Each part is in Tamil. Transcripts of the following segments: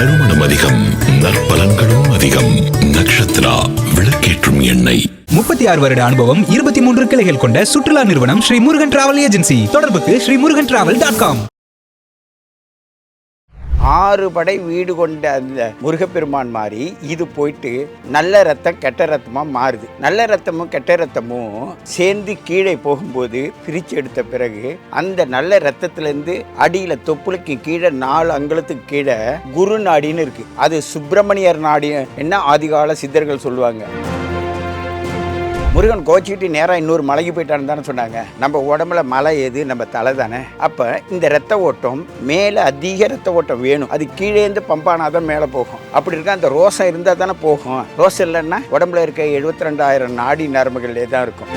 நறுமணம் அதிகம் நற்பலன்களும் அதிகம். நக்ஷத்ரா விளக்கேற்றும் எண்ணெய். முப்பத்தி ஆறு வருட அனுபவம் இருபத்தி மூன்று கிளைகள் கொண்ட சுற்றுலா நிறுவனம் ஸ்ரீ முருகன் டிராவல் ஏஜென்சி. தொடர்புக்கு Sri Murugan travel dot com. ஆறு படை வீடு கொண்ட அந்த முருகப்பெருமான் மாதிரி இது போயிட்டு நல்ல ரத்தம் கெட்ட ரத்தமாக மாறுது. நல்ல ரத்தமும் கெட்ட ரத்தமும் சேர்ந்து கீழே போகும்போது பிரித்து எடுத்த பிறகு அந்த நல்ல ரத்தத்திலேருந்து அடியில் தொப்புளுக்கு கீழே நாலு அங்குலத்துக்கு கீழே குரு நாடின்னு இருக்குது அது சுப்பிரமணியர் நாடி என்ன ஆதிகால சித்தர்கள் சொல்லுவாங்க. முருகன் கோச்சிக்கிட்டு நேராக இன்னொரு மலைக்கு போயிட்டான்னு தானே சொன்னாங்க. நம்ம உடம்புல மலை எது நம்ம தலை தானே. அப்போ இந்த ரத்த ஓட்டம் மேலே அதிக ரத்த ஓட்டம் வேணும். அது கீழேந்து பம்பானாதான் மேலே போகும். அப்படி இருக்க? அந்த ரோசம் இருந்தால் தானே போகும். ரோசம் இல்லைன்னா உடம்புல இருக்க எழுபத்தி ரெண்டாயிரம் நாடி நரம்புகளே தான் இருக்கும்.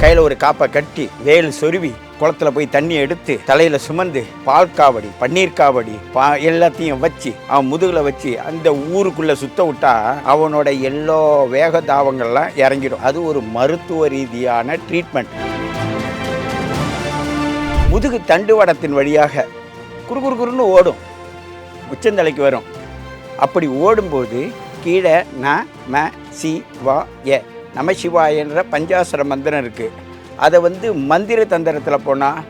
கையில் ஒரு காப்பை கட்டி வேல் சொருவி குளத்துல போய் தண்ணி எடுத்து தலையில சுமந்து பால் காவடி பன்னீர் காவடி பா எல்லாத்தையும் வச்சு அவன் முதுகுல வச்சு அந்த ஊருக்குள்ள சுத்த விட்டா அவனோட எல்லா வேக தாவங்கள்லாம் இறங்கிடும். அது ஒரு மருத்துவ ரீதியான ட்ரீட்மெண்ட் முதுகு தண்டுவடத்தின் வழியாக குறு குறு குறுன்னு ஓடும். உச்சந்தலைக்கு வரும். அப்படி ஓடும்போது கீழே ந ம சி வா எ நம சிவாயன்ற பஞ்சாசர மந்திரம் இருக்குது அதை வந்து மந்திர தந்திரத்தில் போனால்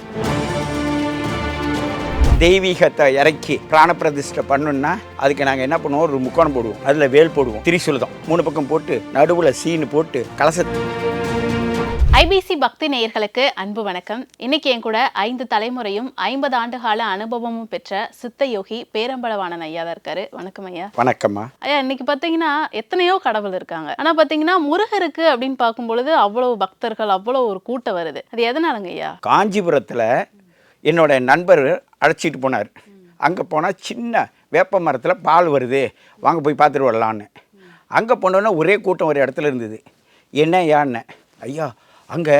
தெய்வீகத்தை இறக்கி பிராண பிரதிஷ்டை பண்ணணும்னா அதுக்கு நாங்கள் என்ன பண்ணுவோம்? ஒரு முக்கோணம் போடுவோம். அதில் வேல் போடுவோம். திரிசூலதம். மூணு பக்கம் போட்டு நடுவில் சீனு போட்டு கலசத்தை ஐபிசி பக்தி நேயர்களுக்கு அன்பு வணக்கம். இன்னைக்கு என் கூட ஐந்து தலைமுறையும் ஐம்பது ஆண்டு கால அனுபவமும் பெற்ற சித்த யோகி பேரம்பளவாணன் ஐயா தான் இருக்காரு. வணக்கம் ஐயா. வணக்கம்மா. ஐயா இன்னைக்கு பாத்தீங்கன்னா எத்தனையோ கடவுள் இருக்காங்க. ஆனா பாத்தீங்கன்னா முருகருக்கு அப்படின்னு பார்க்கும் பொழுது அவ்வளவு பக்தர்கள் அவ்வளவு ஒரு கூட்டம் வருது. அது எதனாலங்க ஐயா? காஞ்சிபுரத்தில் என்னோட நண்பர் அழைச்சிட்டு போனார். அங்கே போனால் சின்ன வேப்ப மரத்தில் பால் வருது. வாங்க போய் பார்த்துட்டு வரலான்னு. அங்கே போனோன்னே ஒரே கூட்டம் ஒரு இடத்துல இருந்தது. என்ன யான்னு ஐயா அங்கே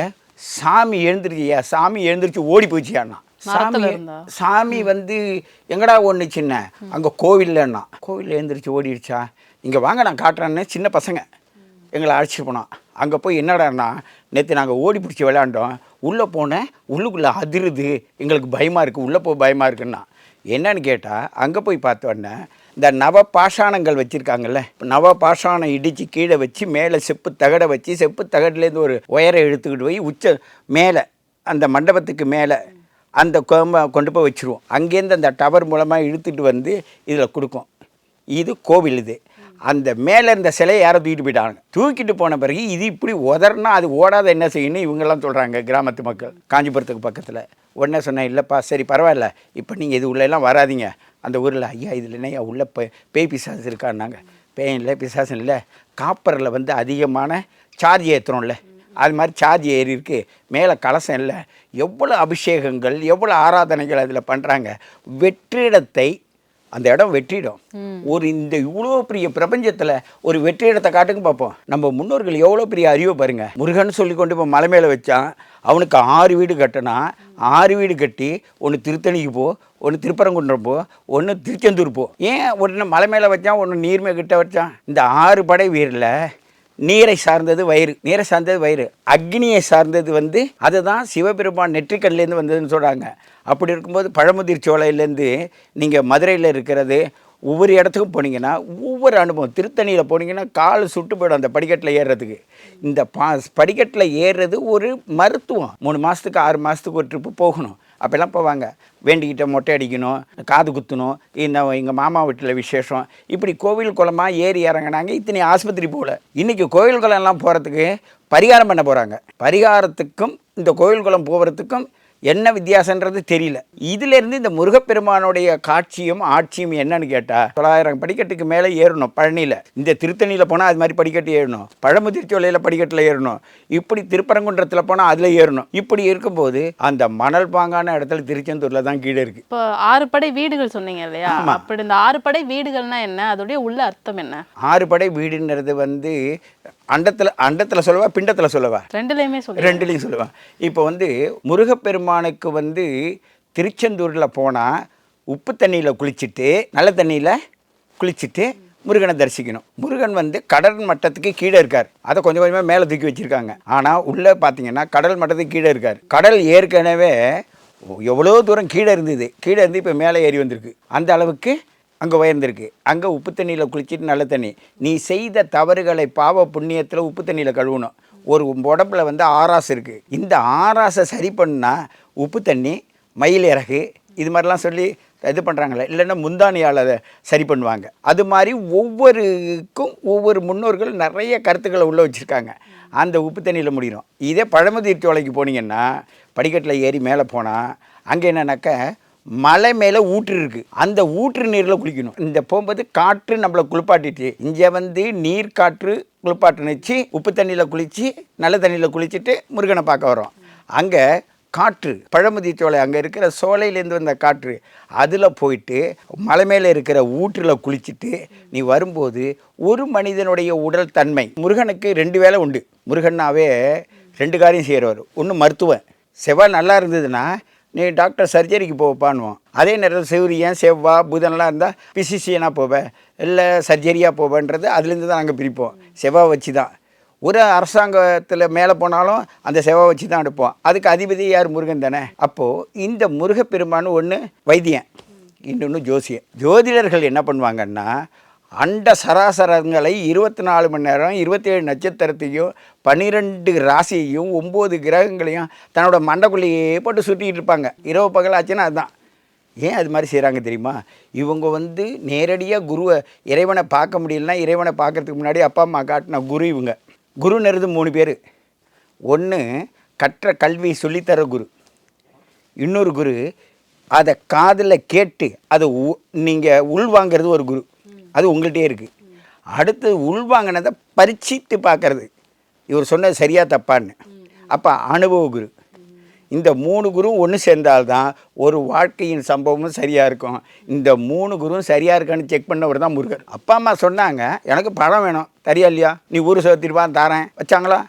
சாமி எழுந்திருச்சியா சாமி எழுந்திருச்சு ஓடி போச்சுயாண்ணா சாமி? சாமி வந்து எங்கடா ஒன்று சின்ன? அங்கே கோவில்லன்னா கோவிலில் எழுந்திரிச்சு ஓடிடுச்சா? இங்கே வாங்க நான் காட்டுறேன்னு சின்ன பசங்க எங்களை அழைச்சிட்டு போனான். அங்கே போய் என்னடான்னா நேற்று நாங்கள் ஓடி பிடிச்சி விளையாண்டோம். உள்ளே போனேன் உள்ளுக்குள்ளே அதிருது. எங்களுக்கு பயமாக இருக்குது உள்ளே போக பயமாக இருக்குன்னா. என்னன்னு கேட்டால் அங்கே போய் பார்த்தோன்னே இந்த நவ பாஷாணங்கள் வச்சுருக்காங்கல்ல. நவ பாஷாணம் இடித்து கீழே வச்சு மேலே செப்பு தகடை வச்சு செப்பு தகடுலேருந்து ஒரு ஒயரை எடுத்துக்கிட்டு போய் உச்ச மேலே அந்த மண்டபத்துக்கு மேலே அந்த கோம்பை கொண்டு போய் வச்சுருவோம். அங்கேருந்து அந்த டவர் மூலமாக இழுத்துட்டு வந்து இதில் கொடுக்கும். இது கோவில் இது. அந்த மேலே இருந்த சிலையை யாரோ தூக்கிட்டு போயிட்டாங்க. தூக்கிட்டு போன பிறகு இது இப்படி உதறனா அது ஓடாத என்ன செய்யணும் இவங்கெல்லாம் சொல்கிறாங்க கிராமத்து மக்கள். காஞ்சிபுரத்துக்கு பக்கத்தில். உடனே சொன்னேன் இல்லைப்பா சரி பரவாயில்ல. இப்போ நீங்கள் இது உள்ளெல்லாம் வராதீங்க. அந்த ஊரில் ஐயா இதில் என்னையா உள்ள பே பேய் பிசாசு இருக்கான்னாங்க. பேய் இல்லை பிசாசு இல்லை. காப்பரில் வந்து அதிகமான சார்ஜ் ஏற்றுறோம்ல அது மாதிரி சார்ஜ் ஏறி இருக்கு. மேலே கலசம் இல்லை. எவ்வளோ அபிஷேகங்கள் எவ்வளோ ஆராதனைகள் அதில் பண்ணுறாங்க. வெற்றிடத்தை அந்த இடம் வெற்றிடம். ஒரு இந்த இவ்வளோ பெரிய பிரபஞ்சத்தில் ஒரு வெற்றிடத்தை காட்டுங்க பார்ப்போம் நம்ம முன்னோர்கள் எவ்வளோ பெரிய அறிவை பாருங்க. முருகன் சொல்லி கொண்டு இப்போ மலை மேலே வச்சான். அவனுக்கு ஆறு வீடு கட்டினா ஆறு வீடு கட்டி ஒன்று திருத்தணிக்கு போ ஒன்று திருப்பரங்குன்றம் போ ஒன்று திருச்செந்தூர் போ. ஏன் ஒன்று மலை மேலே வச்சான் ஒன்று நீர்மே கிட்ட வச்சான்? இந்த ஆறு படை வீரில் நீரை சார்ந்தது வயிறு. நீரை சார்ந்தது வயிறு. அக்னியை சார்ந்தது வந்து அதுதான் சிவபெருமான் நெற்றிக்கல்லேருந்து வந்ததுன்னு சொல்கிறாங்க அப்படி இருக்கும்போது பழமுதிர் சோலையிலேருந்து நீங்கள் மதுரையில் இருக்கிறது ஒவ்வொரு இடத்துக்கும் போனீங்கன்னா ஒவ்வொரு அனுபவம். திருத்தணியில் போனீங்கன்னா கால் சுட்டு போயிடும் அந்த படிக்கட்டில் ஏறுறதுக்கு. இந்த பா படிக்கட்டில் ஏறுறது ஒரு மருத்துவம். மூணு மாதத்துக்கு ஆறு மாதத்துக்கு ஒரு ட்ரிப்பு போகணும். அப்போல்லாம் போவாங்க. வேண்டிக்கிட்ட மொட்டை அடிக்கணும் காது குத்தணும் இந்த எங்கள் மாமா வீட்டில் விசேஷம். இப்படி கோவில் குளமாக ஏறி இறங்கினாங்க இத்தனை ஆஸ்பத்திரி போகல இன்றைக்கி கோவில் குளம்லாம் போகிறதுக்கு பரிகாரம் பண்ண போகிறாங்க பரிகாரத்துக்கும் இந்த கோவில் குளம் போகிறதுக்கும் என்ன வித்தியாசன்றது தெரியல. இதிலேருந்து இந்த முருகப்பெருமானுடைய காட்சியும் ஆட்சியும் என்னன்னு கேட்டால் தொள்ளாயிரம் படிக்கட்டுக்கு மேலே ஏறணும் பழனியில். இந்த திருத்தணியில் போனால் அது மாதிரி படிக்கட்டு ஏறணும். பழமுதிர்ச்சோலையில் படிக்கட்டில் ஏறணும். இப்படி திருப்பரங்குன்றத்தில் போனால் அதில் ஏறணும். இப்படி இருக்கும்போது அந்த மணல் பாங்கான இடத்துல திருச்செந்தூரில் தான் கீழே இருக்குது இப்போ ஆறு படை வீடுகள் சொன்னீங்க இல்லையா. அப்படி இந்த ஆறு படை வீடுகள்னா என்ன? அதோடைய உள்ள அர்த்தம் என்ன? ஆறு படை வீடுன்றது வந்து அண்டத்தில் அண்டத்தில் சொல்லவா பிண்டத்தில் சொல்லவா? ரெண்டுலயுமே சொல்லுங்க ரெண்டுலையும் சொல்லுவேன் இப்போ வந்து முருகப்பெருமானுக்கு வந்து திருச்செந்தூரில் போனால் உப்பு தண்ணியில் குளிச்சுட்டு நல்ல தண்ணியில் குளிச்சுட்டு முருகனை தரிசிக்கணும். முருகன் வந்து கடல் மட்டத்துக்கு கீழே இருக்கார். அதை கொஞ்சம் கொஞ்சமாக மேலே தூக்கி வச்சுருக்காங்க. ஆனால் உள்ளே பார்த்தீங்கன்னா கடல் மட்டத்துக்கு கீழே இருக்கார். கடல் ஏற்கனவே எவ்வளோ தூரம் கீழே இருந்தது. கீழே இருந்து இப்போ மேலே ஏறி வந்திருக்கு. அந்த அளவுக்கு அங்கே உயர்ந்திருக்கு. அங்கே உப்பு தண்ணியில் குளிச்சுட்டு நல்ல தண்ணி. நீ செய்த தவறுகளை பாவ புண்ணியத்தில் உப்பு தண்ணியில் கழுவணும். ஒரு உடம்புல வந்து ஆராசு இருக்குது இந்த ஆராசை சரி பண்ணால் உப்பு தண்ணி மயில் இறகு இது மாதிரிலாம் சொல்லி இது பண்ணுறாங்களே இல்லைன்னா முந்தானியால் அதை சரி பண்ணுவாங்க. அது மாதிரி ஒவ்வொருக்கும் ஒவ்வொரு முன்னோர்கள் நிறைய கருத்துக்களை உள்ளே வச்சுருக்காங்க. அந்த உப்பு தண்ணியில் முடியும் இதே பழமுதிர் சோலைக்கு போனீங்கன்னா படிக்கட்டில் ஏறி மேலே போனால் அங்கே என்னன்னாக்கா மலை மேலே ஊற்று இருக்குது அந்த ஊற்று நீரில் குளிக்கணும். இந்த போகும்போது காற்று நம்மளை குளிப்பாட்டிட்டு இங்கே வந்து நீர் காற்று குளிப்பாட்டுனுச்சு உப்பு தண்ணியில் குளித்து நல்ல தண்ணியில் குளிச்சுட்டு முருகனை பார்க்க வரோம் அங்கே காற்று பழமுதி சோலை அங்கே இருக்கிற சோலையிலேருந்து வந்த காற்று அதில் போயிட்டு மலை மேலே இருக்கிற ஊற்றில் குளிச்சுட்டு நீ வரும்போது ஒரு மனிதனுடைய உடல் தன்மை. முருகனுக்கு ரெண்டு வேலை உண்டு. முருகன்னாவே ரெண்டு காரியம் செய்கிறவர் ஒன்று மருத்துவம் செவ்வாய் நல்லா இருந்ததுன்னா நீ டாக்டர் சர்ஜரிக்கு போப்பான்னுவோம் அதே நேரத்தில் செவ்ரியன் செவ்வாய் புதன்லாம் இருந்தால் பிசிசியனாக போவேன் இல்லை சர்ஜரியாக போவேன்றது அதுலேருந்து தான் நாங்கள் பிரிப்போம். செவ்வாய் வச்சு தான். ஒரு அரசாங்கத்தில் மேலே போனாலும் அந்த செவ்வாய் வச்சு தான் எடுப்போம். அதுக்கு அதிபதி யார்? முருகன் தானே. அப்போது இந்த முருகப்பெருமான்னு ஒன்று வைத்தியன் இன்னொன்று ஜோசியம். ஜோதிடர்கள் என்ன பண்ணுவாங்கன்னா அண்ட சராசரங்களை இருபத்தி நாலு மணி நேரம் இருபத்தேழு நட்சத்திரத்தையும் பன்னிரெண்டு ராசியையும் ஒம்பது கிரகங்களையும் தன்னோட மண்டைக்குள்ளேயே போட்டு சுற்றிக்கிட்டு இருப்பாங்க. இரவு பகல் ஆச்சுன்னா அதுதான் ஏன் அது மாதிரி செய்கிறாங்க தெரியுமா? இவங்க வந்து நேரடியாக குருவை இறைவனை பார்க்க முடியலன்னா இறைவனை பார்க்கறதுக்கு முன்னாடி அப்பா அம்மா காட்டின குரு இவங்க. குருன்றது மூணு பேர். ஒன்று கற்ற கல்வியை சொல்லித்தர குரு. இன்னொரு குரு அதை காதில் கேட்டு அதை உ நீங்கள் உள்வாங்கிறது ஒரு குரு. அது உங்கள்கிட்டே இருக்குது அடுத்து உள்வாங்கினதை பரிச்சித்து பார்க்கறது இவர் சொன்னது சரியா தப்பான்னு. அப்போ அனுபவ குரு. இந்த மூணு குருவும் ஒன்று சேர்ந்தால்தான் ஒரு வாழ்க்கையின் சம்பவமும் சரியாக இருக்கும். இந்த மூணு குருவும் சரியாக இருக்கான்னு செக் பண்ணவர் தான் முருகர். அப்பா அம்மா சொன்னாங்க எனக்கு பழம் வேணும். தரியா இல்லையா? நீ ஊர் சேர்த்திருப்பா தாரேன். வச்சாங்களா?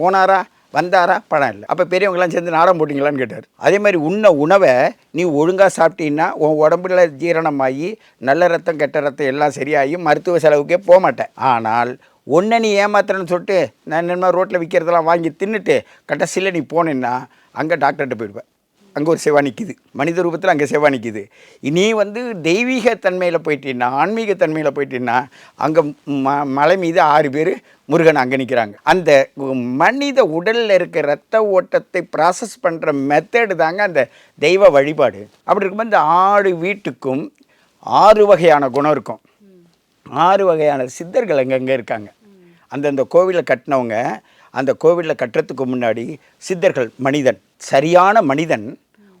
போனாரா? வந்தாரா? படம் இல்லை. அப்போ பெரியவங்களாம் சேர்ந்து நாடம் போட்டிங்களான்னு கேட்டார். அதே மாதிரி உண்ண உணவை நீ ஒழுங்காக சாப்பிட்டீங்கன்னா உன் உடம்புல ஜீரணமாகி நல்ல ரத்தம் கெட்ட ரத்தம் எல்லாம் சரியாகி மருத்துவ செலவுக்கே போக மாட்டேன் ஆனால் ஒன்றை நீ ஏமாத்துறேன்னு சொல்லிட்டு நான் என்ன ரோட்டில் விற்கிறதெல்லாம் வாங்கி தின்னுட்டு கடைசியில் நீ போனேன்னா அங்கே டாக்டர்கிட்ட போயிடுவேன் அங்கே ஒரு செவ்வா நிற்கிது மனித ரூபத்தில் அங்கே செவ்வா நிற்கிது நீ வந்து தெய்வீக தன்மையில் போயிட்டீங்கன்னா ஆன்மீக தன்மையில் போயிட்டீங்கன்னா அங்கே ம மலை மீது ஆறு பேர் முருகன் அங்கே நிற்கிறாங்க அந்த மனித உடலில் இருக்க ரத்த ஓட்டத்தை ப்ராசஸ் பண்ணுற மெத்தடு தாங்க அந்த தெய்வ வழிபாடு. அப்படி இருக்கும்போது இந்த ஆடு வீட்டுக்கும் ஆறு வகையான குணம் இருக்கும். ஆறு வகையான சித்தர்கள் அங்கங்கே இருக்காங்க. அந்தந்த கோவிலை கட்டினவங்க அந்த கோவிலில் கட்டுறதுக்கு முன்னாடி சித்தர்கள் மனிதன். சரியான மனிதன்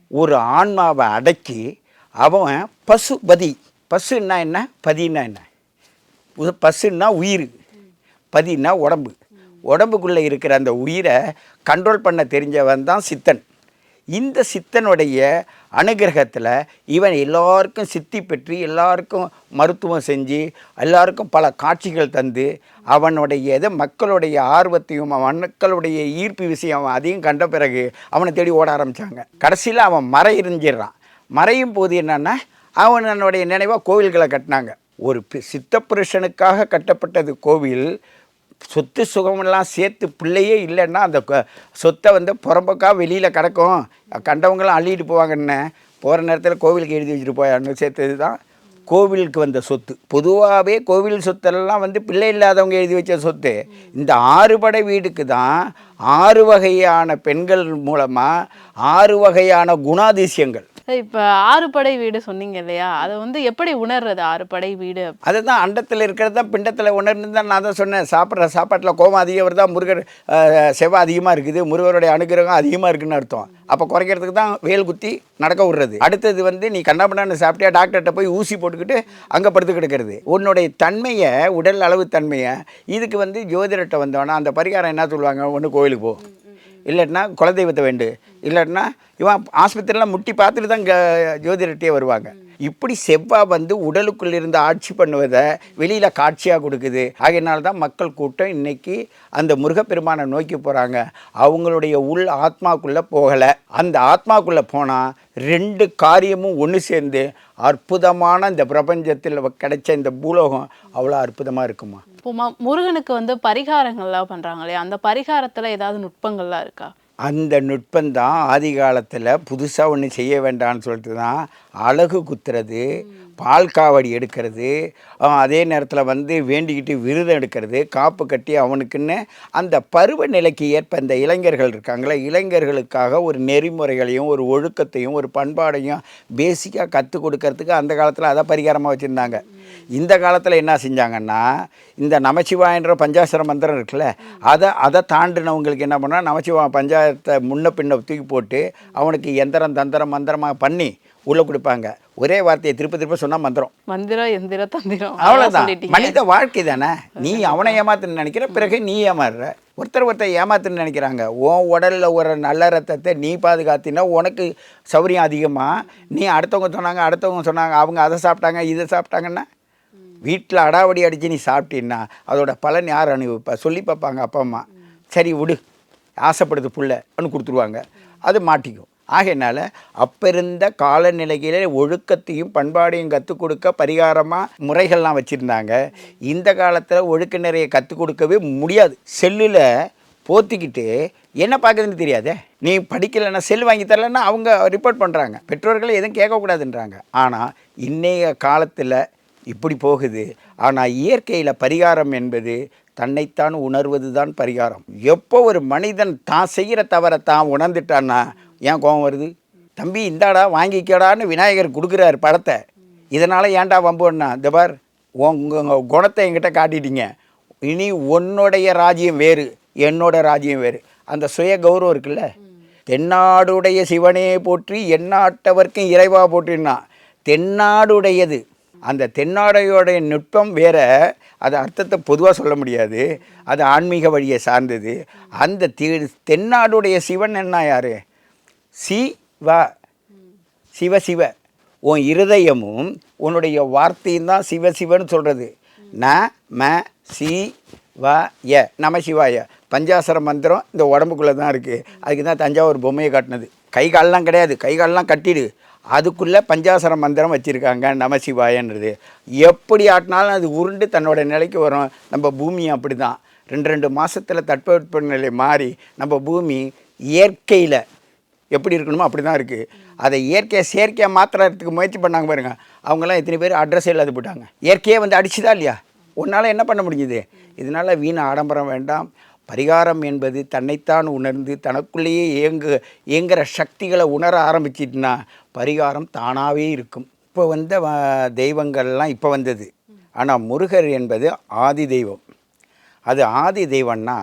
ஒரு ஆன்மாவை அடக்கி அவன் பசுபதி பசுன்னா என்ன? பதின்னா என்ன? பசுன்னா உயிர். பதின்னா உடம்பு. உடம்புக்குள்ளே இருக்கிற அந்த உயிரை கண்ட்ரோல் பண்ண தெரிஞ்சவன் தான் சித்தன். இந்த சித்தனுடைய அனுகிரகத்தில் இவன் எல்லாருக்கும் சித்தி பெற்று எல்லாருக்கும் மருத்துவம் செஞ்சு எல்லாருக்கும் பல காட்சிகள் தந்து அவனுடைய இதை மக்களுடைய ஆர்வத்தையும் அவன் மக்களுடைய ஈர்ப்பு விஷயம் அவன் அதையும் கண்ட பிறகு அவனை தேடி ஓட ஆரம்பித்தாங்க கடைசியில் அவன் மறைஞ்சிடுறான் மறையும் போது என்னன்னா அவனுடைய நினைவாக கோவில்களை கட்டினாங்க. ஒரு பி- சித்த புருஷனுக்காக கட்டப்பட்டது கோவில் சொத்து சுகமெல்லாம் சேர்த்து பிள்ளையே இல்லைன்னா அந்த சொத்தை வந்து புறம்பக்கா வெளியில் கிடக்கும். கண்டவங்களாம் அள்ளிட்டு போவாங்கன்னு போகிற நேரத்தில் கோவிலுக்கு எழுதி வச்சுட்டு போயான்னு சேர்த்தது தான் கோவிலுக்கு வந்த சொத்து. பொதுவாகவே கோவில் சொத்தெல்லாம் வந்து பிள்ளை இல்லாதவங்க எழுதி வச்ச சொத்து. இந்த ஆறுபடை வீடுக்கு தான் ஆறு வகையான பெண்கள் மூலமாக ஆறு வகையான குணாதிசயங்கள். இப்போ ஆறுபடை வீடு சொன்னீங்க இல்லையா? அதை வந்து எப்படி உணர்றது ஆறுபடை வீடு? அதுதான் அண்டத்தில் இருக்கிறது தான் பிண்டத்தில் உணர்ந்து தான் நான் தான் சொன்னேன். சாப்பிட்ற சாப்பாட்டில் கோபம் அதிகம் தான் முருகர் செவ்வாய் அதிகமாக இருக்குது முருகருடைய அனுகிரகம் அதிகமாக இருக்குன்னு அர்த்தம். அப்போ குறைக்கிறதுக்கு தான் வேல் குத்தி நடக்க விடுறது. அடுத்தது வந்து நீ கண்ணாபண்ணான்னு சாப்பிட்டியா டாக்டர்கிட்ட போய் ஊசி போட்டுக்கிட்டு அங்கே படுத்து கிடக்கிறது. உன்னுடைய தன்மையை உடல் அளவு தன்மையை இதுக்கு வந்து ஜோதிடர்கிட்ட வந்தோன்னா அந்த பரிகாரம் என்ன சொல்லுவாங்க? ஒன்று கோயிலுக்கு போ. இல்லைன்னா குலதெய்வத்தை வேண்டு. இல்லைன்னா இவன் ஆஸ்பத்திரியெலாம் முட்டி பார்த்துட்டு தான் இங்கே ஜோதிடர்கிட்டே வருவாங்க. இப்படி செவ்வாய் வந்து உடலுக்குள் இருந்து ஆட்சி பண்ணுவதை வெளியில் காட்சியாக கொடுக்குது. ஆகையினால தான் மக்கள் கூட்டம் இன்னைக்கு அந்த முருகப்பெருமானை நோக்கி போகிறாங்க அவங்களுடைய உள் ஆத்மாக்குள்ளே போகலை. அந்த ஆத்மாக்குள்ளே போனால் ரெண்டு காரியமும் ஒன்று சேர்ந்து அற்புதமான இந்த பிரபஞ்சத்தில் கிடைச்ச இந்த பூலோகம் அவ்வளோ அற்புதமாக இருக்குமா? இப்போ முருகனுக்கு வந்து பரிகாரங்கள்லாம் பண்ணுறாங்க இல்லையா? அந்த பரிகாரத்தில் ஏதாவது நுட்பங்கள்லாம் இருக்கா? அந்த நுட்பந்தான் ஆதி காலத்தில் புதுசாக ஒன்று செய்ய வேண்டாம்னு சொல்லிட்டு தான் அழகு குத்துறது பால் காவடி எடுக்கிறது அதே நேரத்தில் வந்து வேண்டிக்கிட்டு விருதம் எடுக்கிறது காப்பு கட்டி அவனுக்குன்னு அந்த பருவநிலைக்கு ஏற்ப இந்த இளைஞர்கள் இருக்காங்களே இளைஞர்களுக்காக ஒரு நெறிமுறைகளையும் ஒரு ஒழுக்கத்தையும் ஒரு பண்பாடையும் பேசிக்காக கற்றுக் கொடுக்கறதுக்கு அந்த காலத்தில் அதை பரிகாரமாக வச்சுருந்தாங்க. இந்த காலத்தில் என்ன செஞ்சாங்கன்னா இந்த நமச்சிவாயன்ற பஞ்சாசர மந்திரம் இருக்குல்ல அதை அதை தாண்டினவங்களுக்கு என்ன பண்ணால் நமச்சிவா பஞ்சாயத்தை முன்ன பின்ன தூக்கி போட்டு அவனுக்கு எந்திரம் தந்திரம் மந்திரமாக பண்ணி உள்ளே கொடுப்பாங்க. ஒரே வார்த்தையை திருப்ப திருப்ப சொன்னால் மந்திரம். மந்திரம் எந்திர தந்திரம் அவ்வளோதான். மனித வாழ்க்கை தானே. நீ அவனை ஏமாத்துன்னு நினைக்கிற பிறகு நீ ஏமாறுற. ஒருத்தர் ஒருத்தர் ஏமாத்துன்னு நினைக்கிறாங்க. உன் உடலில் ஒரு நல்ல ரத்தத்தை நீ பாதுகாத்தினா உனக்கு சௌரியம் அதிகமாக நீ அடுத்தவங்க சொன்னாங்க அடுத்தவங்க சொன்னாங்க அவங்க அதை சாப்பிட்டாங்க இதை சாப்பிட்டாங்கன்னா? வீட்டில் அடாவடி அடித்து நீ சாப்பிட்டீன்னா அதோட பலன் யார் அனுபவிப்பா? சொல்லி பார்ப்பாங்க அப்பா அம்மா. சரி விடு. ஆசைப்படுது புள்ளன்னு கொடுத்துருவாங்க. அது மாட்டிக்கும். ஆகையினால அப்போ இருந்த காலநிலையில் ஒழுக்கத்தையும் பண்பாடையும் கற்றுக் கொடுக்க பரிகாரமாக முறைகள்லாம் வச்சுருந்தாங்க. இந்த காலத்தில் ஒழுக்க நிறைய கற்றுக் கொடுக்கவே முடியாது. செல்லில் போத்திக்கிட்டு என்ன பார்க்குதுன்னு தெரியாதே? நீ படிக்கலைன்னா செல் வாங்கி தரலன்னா அவங்க ரிப்போர்ட் பண்ணுறாங்க பெற்றோர்களை எதுவும் கேட்கக்கூடாதுன்றாங்க. ஆனால் இன்றைய காலத்தில் இப்படி போகுது. ஆனால் இயற்கையில் பரிகாரம் என்பது தன்னைத்தான் உணர்வது தான் பரிகாரம். எப்போ ஒரு மனிதன் தான் செய்கிற தவறை தான் உணர்ந்துட்டான்னா ஏன் கோபம் வருது? தம்பி இந்தாடா வாங்கிக்கடான்னு விநாயகர் கொடுக்குறாரு படத்தை. இதனால் ஏன்டா வம்புன்னா இந்த பார் உங்கள் குணத்தை என்கிட்ட காட்டிட்டீங்க. இனி உன்னுடைய ராஜ்யம் வேறு என்னோட ராஜ்யம் வேறு. அந்த சுய கௌரவம் இருக்குல்ல? தென்னாடுடைய சிவனே போற்றி என்னாட்டவர்க்கும் இறைவா போற்றினா தென்னாடுடையது அந்த தென்னாடையோடைய நுட்பம் வேறு அது அர்த்தத்தை பொதுவாக சொல்ல முடியாது. அது ஆன்மீக வழியை சார்ந்தது. அந்த தி- தென்னாடுடைய சிவன் என்ன யார்? சிவ சிவ சிவ. உன் இருதயமும் உன்னுடைய வார்த்தையும் தான் சிவ சிவன்னு சொல்கிறது ந ம சி வ ய. நம சிவாய. பஞ்சாசர மந்திரம் இந்த உடம்புக்குள்ளே தான் இருக்குது அதுக்கு தான் தஞ்சாவூர் பொம்மையை காட்டினது. கை கால்லாம் கிடையாது. கை கால்லாம் கட்டிடு. அதுக்குள்ளே பஞ்சாசர மந்திரம் வச்சுருக்காங்க நமசிவாயன்றது எப்படி ஆட்டினாலும் அது உருண்டு தன்னோட நிலைக்கு வரும். நம்ம பூமி அப்படி தான் ரெண்டு ரெண்டு மாதத்தில் தட்பவெட்ப நிலை மாறி நம்ம பூமி இயற்கையில் எப்படி இருக்கணுமோ அப்படி தான் இருக்குது அதை இயற்கையை செயற்கையாக மாற்றுறதுக்கு முயற்சி பண்ணாங்க பாருங்கள் அவங்கெல்லாம் எத்தனை பேர் அட்ரஸ் இல்லாத போட்டாங்க இயற்கையே வந்து அடிச்சுதா இல்லையா? உன்னால் என்ன பண்ண முடிஞ்சுது? இதனால் வீண் ஆடம்பரம் வேண்டாம். பரிகாரம் என்பது தன்னைத்தான் உணர்ந்து தனக்குள்ளேயே இயங்கு இயங்குகிற சக்திகளை உணர ஆரம்பிச்சிட்டுனா பரிகாரம் தானாகவே இருக்கும். இப்போ வந்த தெய்வங்கள்லாம் இப்போ வந்தது. ஆனால் முருகர் என்பது ஆதி தெய்வம். அது ஆதி தெய்வம்னா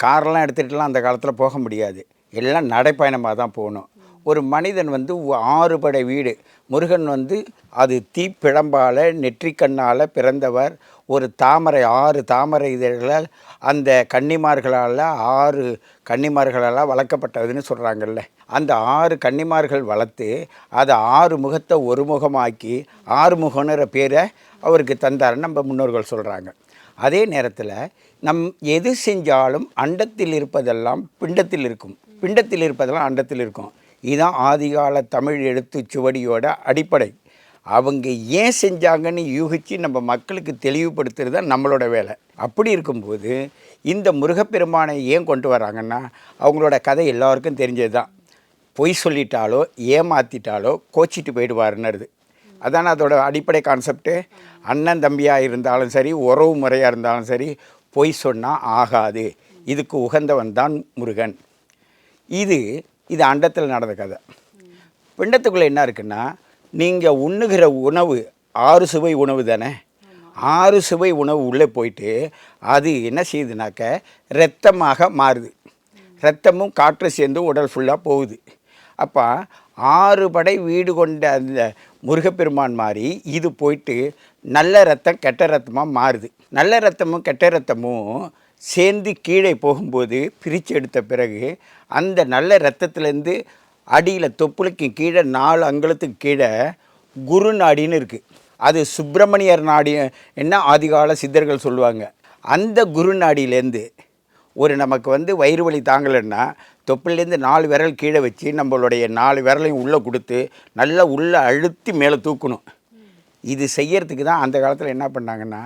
காரெல்லாம் எடுத்துகிட்டுலாம் அந்த காலத்தில் போக முடியாது. எல்லாம் நடைப்பயணமாக தான் போகணும். ஒரு மனிதன் வந்து ஆறுபடை வீடு. முருகன் வந்து அது தீப்பிழம்பால் நெற்றிக்கண்ணால் பிறந்தவர். ஒரு தாமரை ஆறு தாமரை இதழ்களால் அந்த கன்னிமார்களால் ஆறு கன்னிமார்களால் வளர்க்கப்பட்டதுன்னு சொல்கிறாங்கல்ல அந்த ஆறு கன்னிமார்கள் வளர்த்து அதை ஆறு முகத்தை ஒரு முகமாக்கி ஆறு ஆறுமுகன்ற பேரை அவருக்கு தந்தாருன்னு நம்ம முன்னோர்கள் சொல்கிறாங்க அதே நேரத்தில் நம் எது செஞ்சாலும் அண்டத்தில் இருப்பதெல்லாம் பிண்டத்தில் இருக்கும். பிண்டத்தில் இருப்பதெல்லாம் அண்டத்தில் இருக்கும். இதுதான் ஆதிகால தமிழ் எழுத்து சுவடியோட அடிப்படை. அவங்க ஏன் செஞ்சாங்கன்னு யூகித்து நம்ம மக்களுக்கு தெளிவுபடுத்துறது தான் நம்மளோட வேலை. அப்படி இருக்கும்போது இந்த முருகப்பெருமானை ஏன் கொண்டு வராங்கன்னா அவங்களோட கதை எல்லாருக்கும் தெரிஞ்சது தான் பொய் சொல்லிட்டாலோ ஏமாத்திட்டாலோ கோச்சிட்டு போயிடுவாருன்னுறது. அதான அதோட அடிப்படை கான்செப்ட்டு அண்ணன் தம்பியாக இருந்தாலும் சரி உறவு முறையாக இருந்தாலும் சரி பொய் சொன்னால் ஆகாது. இதுக்கு உகந்தவன் தான் முருகன். இது இது அண்டத்தில் நடந்த கதை. பிண்டத்துக்குள்ளே என்ன இருக்குன்னா நீங்கள் உண்ணுகிற உணவு ஆறு சுவை உணவு தானே? ஆறு சுவை உணவு உள்ளே போயிட்டு அது என்ன செய்யுதுனாக்க ரத்தமாக மாறுது. ரத்தமும் காற்று சேர்ந்து உடல் ஃபுல்லாக போகுது. அப்போ ஆறு படை வீடு கொண்ட அந்த முருகப்பெருமான் மாதிரி இது போயிட்டு நல்ல ரத்தம் கெட்ட ரத்தமாக மாறுது. நல்ல ரத்தமும் கெட்ட ரத்தமும் சேர்ந்து கீழே போகும்போது பிரித்து எடுத்த பிறகு அந்த நல்ல ரத்தத்துலேருந்து அடியில் தொப்புளுக்கு கீழே நாலு அங்கலத்துக்கு கீழே குரு நாடின்னு இருக்குது அது சுப்பிரமணியர் நாடி என்ன ஆதிகால சித்தர்கள் சொல்லுவாங்க. அந்த குரு நாடியிலேருந்து ஒரு நமக்கு வந்து வயிறு வலி தாங்கலைன்னா தொப்புலேருந்து நாலு விரல் கீழே வச்சு நம்மளுடைய நாலு விரலையும் உள்ளே கொடுத்து நல்லா உள்ளே அழுத்தி மேலே தூக்கணும். இது செய்யறதுக்கு தான் அந்த காலத்தில் என்ன பண்ணாங்கன்னா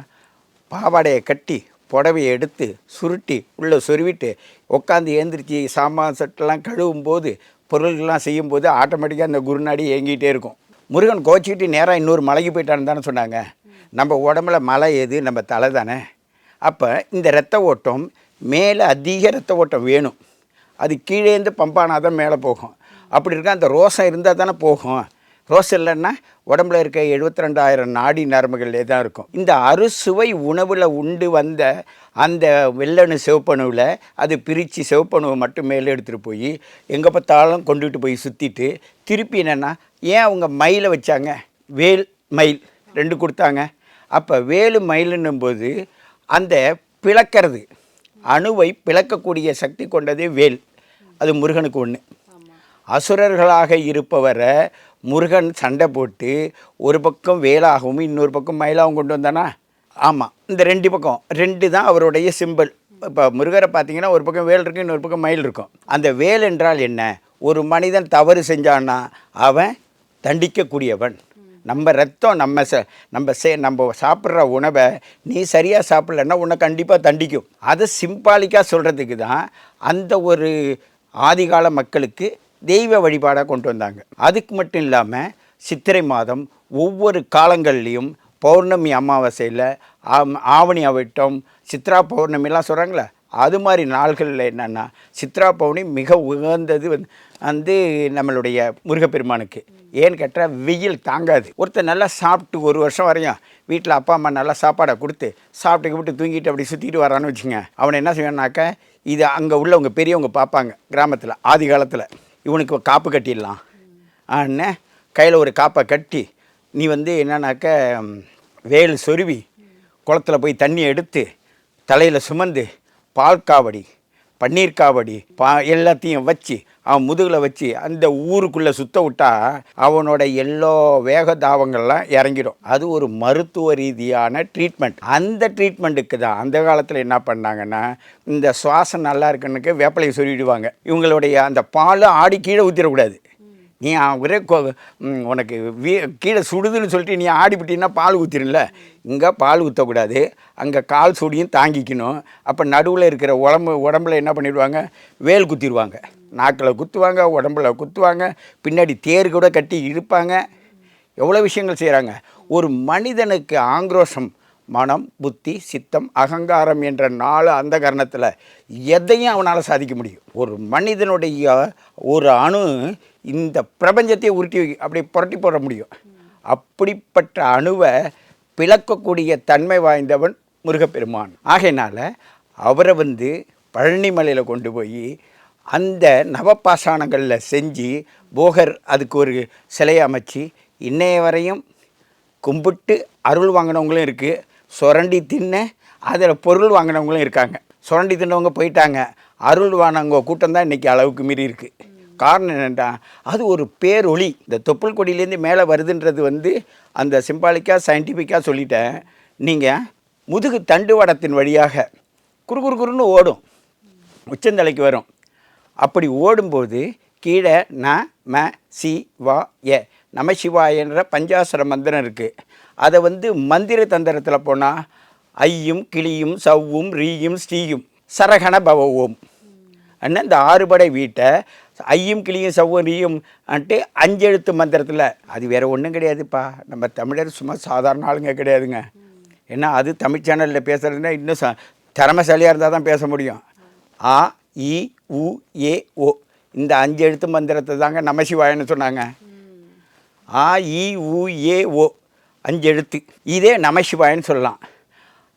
பாவாடையை கட்டி புடவையை எடுத்து சுருட்டி உள்ளே சொருவிட்டு உட்காந்து ஏந்திரிச்சு சாமான் செட்டெல்லாம் கழுவும் போது பொருள்கள்லாம் செய்யும்போது ஆட்டோமேட்டிக்காக அந்த குருநாடி இயங்கிகிட்டே இருக்கும். முருகன் கோச்சிக்கிட்டு நேராக இன்னொரு மலைக்கு போயிட்டான்னு தானே சொன்னாங்க. நம்ம உடம்புல மலை எது நம்ம தலை தானே. அப்போ இந்த இரத்த ஓட்டம் மேலே அதிக இரத்த ஓட்டம் வேணும். அது கீழேந்து பம்பானாதான் மேலே போகும். அப்படி இருக்க அந்த ரோசம் இருந்தால் தானே போகும். ரோசம் இல்லைன்னா உடம்புல இருக்க எழுபத்தி ரெண்டாயிரம் நாடி நரம்புகளே தான் இருக்கும். இந்த அறுசுவை உணவில் உண்டு வந்த அந்த வெள்ளணு சிவப்பணுவில் அது பிரித்து சிவப்பணுவை மட்டும் மேலே எடுத்துகிட்டு போய் எங்கே பார்த்தாலும் கொண்டுகிட்டு போய் சுற்றிட்டு திருப்பி என்னென்னா ஏன் அவங்க மயிலை வச்சாங்க? வேல் மயில் ரெண்டு கொடுத்தாங்க. அப்போ வேலு மயிலுன்னும் போது அந்த பிளக்கிறது அணுவை பிளக்கக்கூடிய சக்தி கொண்டதே வேல். அது முருகனுக்கு ஒன்று அசுரர்களாக இருப்பவரை முருகன் சண்டை போட்டு ஒரு பக்கம் வேலாகவும் இன்னொரு பக்கம் மயிலாகவும் கொண்டு வந்தானா? ஆமாம் இந்த ரெண்டு பக்கம். ரெண்டு தான் அவருடைய சிம்பிள் இப்போ முருகரை பார்த்தீங்கன்னா ஒரு பக்கம் வேல் இருக்கும் இன்னொரு பக்கம் மயில் இருக்கும். அந்த வேல் என்றால் என்ன? ஒரு மனிதன் தவறு செஞ்சான்னா அவன் தண்டிக்கக்கூடியவன். நம்ம ரத்தம் நம்ம ச நம்ம சே நம்ம சாப்பிட்ற உணவை நீ சரியாக சாப்பிட்லன்னா உன்னை கண்டிப்பாக தண்டிக்கும். அதை சிம்பாலிக்காக சொல்கிறதுக்கு தான் அந்த ஒரு ஆதிகால மக்களுக்கு தெய்வ வழிபாடாக கொண்டு வந்தாங்க. அதுக்கு மட்டும் இல்லாமல் சித்திரை மாதம் ஒவ்வொரு காலங்கள்லேயும் பௌர்ணமி அமாவாசையில் ஆவணி அவிட்டம் சித்ரா பௌர்ணமிலாம் சொல்கிறாங்களே அது மாதிரி நாள்களில் என்னென்னா சித்ரா பௌர்ணமி மிக உகந்தது வந்து வந்து நம்மளுடைய முருகப்பெருமானுக்கு. ஏன்னு கேட்டால் வெயில் தாங்காது. ஒருத்தர் நல்லா சாப்பிட்டு ஒரு வருஷம் வரையும் வீட்டில் அப்பா அம்மா நல்லா சாப்பாடை கொடுத்து சாப்பிட்டு விட்டு தூங்கிட்டு அப்படி சுற்றிட்டு வரான்னு வச்சுங்க அவனை என்ன செய்வான்னாக்கா இது அங்கே உள்ளவங்க பெரியவங்க பார்ப்பாங்க கிராமத்தில் ஆதி காலத்தில். இவனுக்கு காப்பு கட்டிடலாம். ஆனே கையில் ஒரு காப்பை கட்டி நீ வந்து என்னன்னாக்க வேல் சொருவி குளத்துல போய் தண்ணி எடுத்து தலையில் சுமந்து பால் காவடி பன்னீர் காவடி பா எல்லாத்தையும் வச்சு அவன் முதுகில் வச்சு அந்த ஊருக்குள்ளே சுத்த விட்டா அவனோட எல்லா வேக தாவங்கள்லாம் இறங்கிடும். அது ஒரு மருத்துவ ரீதியான ட்ரீட்மெண்ட் அந்த ட்ரீட்மெண்ட்டுக்கு தான் அந்த காலத்தில் என்ன பண்ணாங்கன்னா இந்த சுவாசம் நல்லா இருக்குன்னுக்கு வேப்பிலையை சொல்லிவிடுவாங்க இவங்களுடைய அந்த பால் ஆடி கீழே ஊற்றிடக்கூடாது நீ ஒரே கொ உனக்கு வீ கீழே சுடுதுன்னு சொல்லிட்டு நீ ஆடிப்பட்டின்னா பால் ஊற்றிரும்ல இங்கே பால் ஊற்றக்கூடாது அங்கே கால் சுடியும் தாங்கிக்கணும். அப்போ நடுவில் இருக்கிற உடம்பு உடம்புல என்ன பண்ணிடுவாங்க? வேல் குத்திடுவாங்க நாக்கில் குத்துவாங்க உடம்புல குத்துவாங்க. பின்னாடி தேர் கூட கட்டி இழுப்பாங்க. எவ்வளோ விஷயங்கள் செய்கிறாங்க ஒரு மனிதனுக்கு ஆக்ரோஷம் மனம் புத்தி சித்தம் அகங்காரம் என்ற நாலு அந்த கரணத்தில் எதையும் அவனால் சாதிக்க முடியும். ஒரு மனிதனுடைய ஒரு அணு இந்த பிரபஞ்சத்தையே உருட்டி அப்படி புரட்டி போட முடியும். அப்படிப்பட்ட அணுவை பிளக்கக்கூடிய தன்மை வாய்ந்தவன் முருகப்பெருமான். ஆகையினால் அவரை வந்து பழனிமலையில் கொண்டு போய் அந்த நவப்பாசாணங்களில் செஞ்சு போகர் அதுக்கு ஒரு சிலையை அமைச்சு இன்னைய வரையும் கும்பிட்டு அருள் வாங்கினவங்களும் இருக்குது சுரண்டி தின்ன அதில் பொருள் வாங்கினவங்களும் இருக்காங்க. சுரண்டி தின்னவங்க போயிட்டாங்க. அருள் வாங்கினவங்க கூட்டம் தான் இன்றைக்கி அளவுக்கு மீறி இருக்குது காரணம் என்னென்னா அது ஒரு பேரொளி. இந்த தொப்புள் கொடியிலேருந்து மேலே வருதுன்றது வந்து அந்த சிம்பாலிக்காக சயின்டிஃபிக்காக சொல்லிட்டேன். நீங்கள் முதுகு தண்டுவடத்தின் வழியாக குறு குறு குறுன்னு ஓடும். உச்சந்தலைக்கு வரும். அப்படி ஓடும்போது கீழே ந ம சி வா ஏ நமசிவாயன்ற பஞ்சாசர மந்திரம் இருக்குது அதை வந்து மந்திர தந்திரத்தில் போனால் ஐயும் கிளியும் சவ்வும் ரீயும் ஸ்ரீயும் சரகண பவ ஓம். அண்ணா இந்த ஆறுபடை வீட்டை ஐயும் கிளியும் சவ்வும் அன்ட்டு அஞ்செழுத்து மந்திரத்தில். அது வேறு ஒன்றும் கிடையாதுப்பா. நம்ம தமிழர் சும்மா சாதாரண ஆளுங்க கிடையாதுங்க. ஏன்னா அது தமிழ் சேனலில் பேசுகிறதுனா இன்னும் ச திறமைசாலியாக இருந்தால் தான் பேச முடியும். ஆ இ உ ஏ ஓ. இந்த அஞ்சு எழுத்து மந்திரத்தை தாங்க நமசிவாயன்னு சொன்னாங்க. ஆ இ உ ஏ ஓ. அஞ்சு எழுத்து. இதே நமசிவாயன்னு சொல்லலாம்.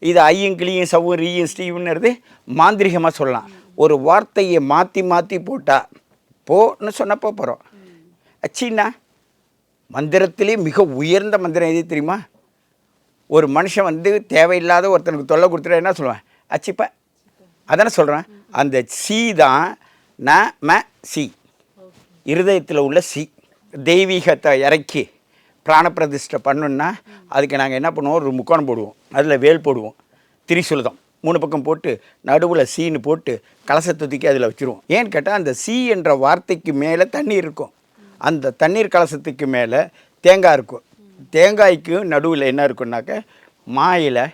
இது ஐயும் கிளியும் சவும் ரீயும் ஸ்ரீவுன்னுறது மாந்திரிகமாக சொல்லலாம். ஒரு வார்த்தையை மாற்றி மாற்றி போட்டால் போன்னு சொன்னப்போ போகிறோம் அச்சின்னா மந்திரத்திலே மிக உயர்ந்த மந்திரம் எது தெரியுமா? ஒரு மனுஷன் வந்து தேவையில்லாத ஒருத்தனுக்கு தொல்லை கொடுத்துட்டா என்ன சொல்லுவேன்? அச்சிப்ப. அதானே சொல்கிறேன் அந்த சி தான் ந ம சி. இருதயத்தில் உள்ள சி. தெய்வீகத்தை இறக்கி பிராணப்பிரதிஷ்டை பண்ணணுன்னா அதுக்கு நாங்கள் என்ன பண்ணுவோம்? ஒரு முக்கோணம் போடுவோம். அதில் வேல் போடுவோம். திரிசுலதம். மூணு பக்கம் போட்டு நடுவில் சீன்னு போட்டு கலசத்தை தூக்கி அதில் வச்சுருவோம். ஏன்னு கேட்டால் அந்த சீ என்ற வார்த்தைக்கு மேலே தண்ணீர் இருக்கும். அந்த தண்ணீர் கலசத்துக்கு மேலே தேங்காய் இருக்கும். தேங்காய்க்கு நடுவில் என்ன இருக்குன்னாக்க மாயில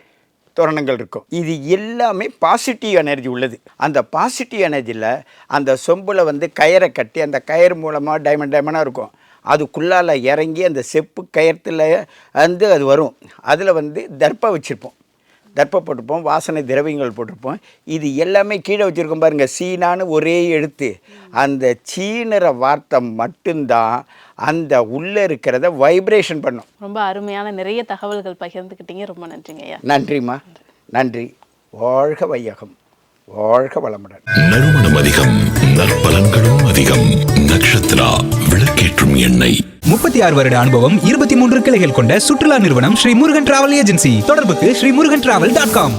தோரணங்கள் இருக்கும். இது எல்லாமே பாசிட்டிவ் எனர்ஜி உள்ளது. அந்த பாசிட்டிவ் எனர்ஜியில் அந்த சொம்பில் வந்து கயிறை கட்டி அந்த கயிறு மூலமாக டைமண்ட் டைமண்டாக இருக்கும். அதுக்குள்ளால் இறங்கி அந்த செப்பு கயத்தில் வந்து அது வரும். அதில் வந்து தர்ப்பம் வச்சுருப்போம். தர்ப்ப போட்டிருப்போம் வாசனை திரவியங்கள் போட்டிருப்போம். இது எல்லாமே கீழே வச்சுருக்கோம் பாருங்க சீனான்னு ஒரே எழுத்து. அந்த சீனுற வார்த்தை மட்டும்தான் அந்த உள்ளே இருக்கிறத வைப்ரேஷன் பண்ணும். ரொம்ப அருமையான நிறைய தகவல்கள் பகிர்ந்துக்கிட்டீங்க. ரொம்ப நன்றிங்க ஐயா. நன்றிம்மா. நன்றி. வாழ்க வையகம். வாழ்க வளமுடன். நறுமணம் அதிகம். நற்பலன்களும் அதிகம். நக்ஷத்ரா விளக்கேற்றும் எண்ணெய். முப்பத்தி ஆறு வருட அனுபவம் இருபத்தி மூன்று கிளைகள் கொண்ட சுற்றுலா நிறுவனம் ஸ்ரீ முருகன் டிராவல் ஏஜென்சி. தொடர்புக்கு Sri Murugan travel dot com.